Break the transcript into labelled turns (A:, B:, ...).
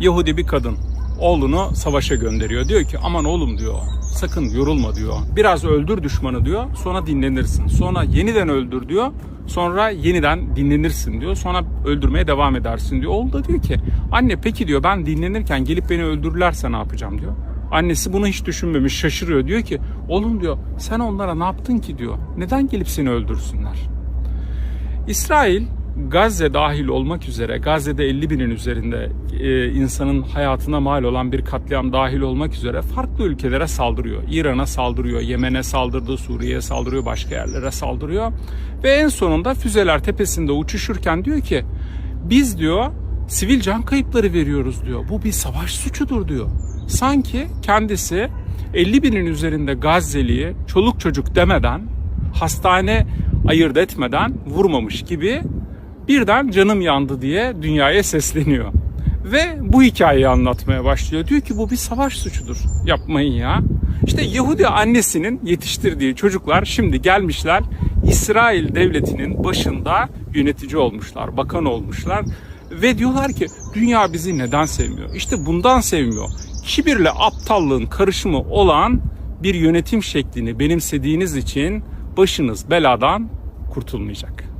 A: Yahudi bir kadın oğlunu savaşa gönderiyor. Diyor ki aman oğlum diyor sakın yorulma diyor. Biraz öldür düşmanı diyor sonra dinlenirsin. Sonra yeniden öldür diyor. Sonra yeniden dinlenirsin diyor. Sonra öldürmeye devam edersin diyor. Oğul da diyor ki anne peki diyor ben dinlenirken gelip beni öldürürlerse ne yapacağım diyor. Annesi bunu hiç düşünmemiş şaşırıyor. Diyor ki oğlum diyor sen onlara ne yaptın ki diyor. Neden gelip seni öldürsünler? İsrail Gazze dahil olmak üzere Gazze'de 50 binin üzerinde e, insanın hayatına mal olan bir katliam dahil olmak üzere farklı ülkelere saldırıyor. İran'a saldırıyor, Yemen'e saldırdı, Suriye'ye saldırıyor, başka yerlere saldırıyor. Ve en sonunda füzeler tepesinde uçuşurken diyor ki biz diyor sivil can kayıpları veriyoruz diyor. Bu bir savaş suçudur diyor. Sanki kendisi 50 binin üzerinde Gazze'liyi çoluk çocuk demeden hastane ayırt etmeden vurmamış gibi birden canım yandı diye dünyaya sesleniyor. Ve bu hikayeyi anlatmaya başlıyor. Diyor ki bu bir savaş suçudur. Yapmayın ya. İşte Yahudi annesinin yetiştirdiği çocuklar şimdi gelmişler İsrail devletinin başında yönetici olmuşlar, bakan olmuşlar. Ve diyorlar ki dünya bizi neden sevmiyor? İşte bundan sevmiyor. Kibirle aptallığın karışımı olan bir yönetim şeklini benimsediğiniz için başınız beladan kurtulmayacak.